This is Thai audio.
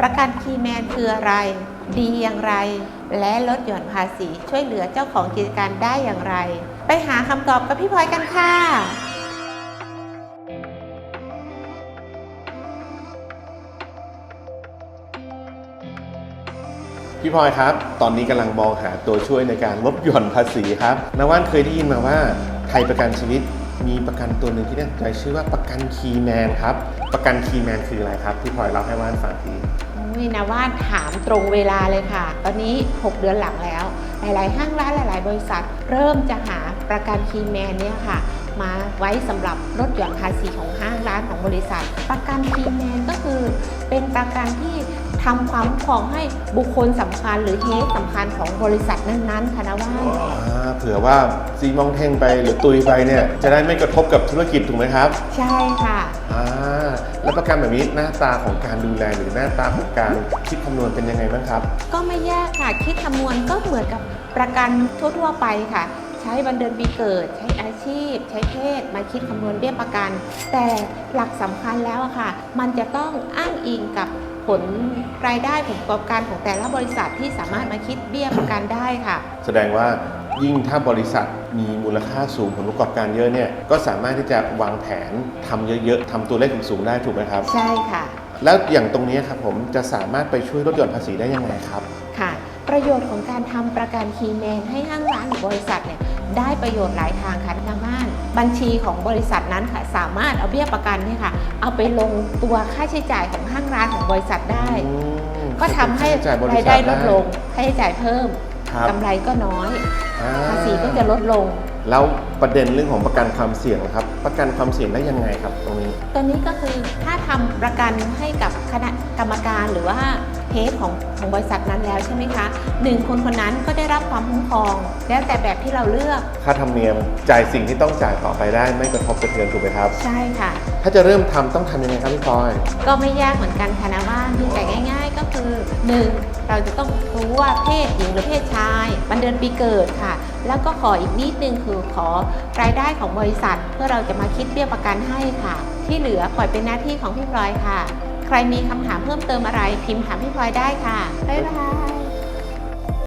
ประกันคีแมนคืออะไร ดีอย่างไร และลดหย่อนภาษีช่วยเหลือเจ้าของกิจการได้อย่างไร ไปหาคำตอบกับพี่พลอยกันค่ะพี่พลอยครับ ตอนนี้กำลังมองหาตัวช่วยในการลดหย่อนภาษีครับนว่านเคยได้ยินมาว่าไทยประกันชีวิต มีประกันตัวหนึ่งที่น่าสนใจชื่อว่าประกันคีแมนครับ ประกันคีแมนคืออะไรครับพี่พลอยเล่าให้ว่านฟังทีอุ้ยนะว่านถามตรงเวลาเลยค่ะ ตอนนี้ 6 เดือนหลังแล้ว หลาย ๆ ห้างร้านหลาย ๆ บริษัท เริ่มจะหาประกันคีแมนเนี่ยค่ะ มาไว้สำหรับลดหย่อนภาษีของห้างร้านของบริษัท ประกันคีแมนก็คือเป็นประกันที่ ทำความคุ้มครองให้บุคคลสำคัญหรือเฮดสำคัญของบริษัทนั้นๆค่ะนะว่านอ่าเผื่อว่าซีมองเท่งไปหรือตุยไปเนี่ยจะได้ไม่กระทบกับธุรกิจถูกไหมครับ ใช่ค่ะอ่าแล้วประกันแบบนี้หน้าตาของการดูแลหรือหน้าตาของการคิดคำนวณเป็นยังไงบ้างครับ ก็ไม่ยากค่ะคิดคำนวณก็เหมือนกับประกันทั่วๆไปค่ะใช้วันเดือนปีเกิด ใช้อาชีพ ใช้เพศมาคิดคำนวณเบี้ยประกัน แต่หลักสำคัญแล้วอะค่ะ มันจะต้องอ้างอิงกับ ผลรายได้ผลประกอบการของแต่ละบริษัทที่สามารถมาคิดเบี้ยประกันได้ค่ะ แสดงว่ายิ่งถ้าบริษัทมีมูลค่าสูงผลประกอบการเยอะเนี่ยก็สามารถที่จะวางแผนทำเยอะๆทำตัวเลขสูงๆได้ถูกไหมครับ ใช่ค่ะ แล้วอย่างตรงนี้ครับผมจะสามารถไปช่วยลดหย่อนภาษีได้ยังไงครับ ค่ะ ประโยชน์ของการทำประกันคีย์แมนให้ห้างร้านหรือบริษัทเนี่ย ได้ประโยชน์หลายทางค่ะทางบ้าน บัญชีของบริษัทนั้นค่ะสามารถเอาเบี้ยประกันเนี่ยค่ะ เอาไปลงตัวค่าใช้จ่ายของห้างร้านของบริษัทได้อืมก็ทำให้ค่าใช้จ่ายบรายษัได้ทลดลงค่าใช้จ่ายเพิ่มครับกำไรก็น้อยอ่ภาษีก็จะลดลง แล้วประเด็นเรื่องของประกันความเสี่ยงล่ะครับ ประกันความเสี่ยงได้ยังไงครับตรงนี้ตัวนี้ก็คือถ้าทำประกันให้กับคณะกรรมการหรือว่าเฮดของของบริษัทนั้นแล้วใช่ไหมคะหนึ่งคนคนนั้นก็ได้รับความคุ้มครอง แล้วแต่แบบที่เราเลือกค่าธรรมเนียมจ่ายสิ่งที่ต้องจ่ายต่อไปได้ไม่กระทบกระเทือนถูกไหมครับ ใช่ค่ะ ถ้าจะเริ่มทำต้องทำยังไงครับพี่พลอย ก็ไม่ยากเหมือนกันค่ะนะว่า คือ 1. เราจะต้องรู้ว่าเพศหญิงหรือเพศชายวันเดือนปีเกิดค่ะ แล้วก็ขออีกนิดนึงคือขอรายได้ของบริษัท เพื่อเราจะมาคิดเบี้ยประกันให้ค่ะ ที่เหลือปล่อยเป็นหน้าที่ของพี่พลอยค่ะ ใครมีคำถามเพิ่มเติมอะไรพิมพ์ถามพี่พลอยได้ค่ะบ๊ายบาย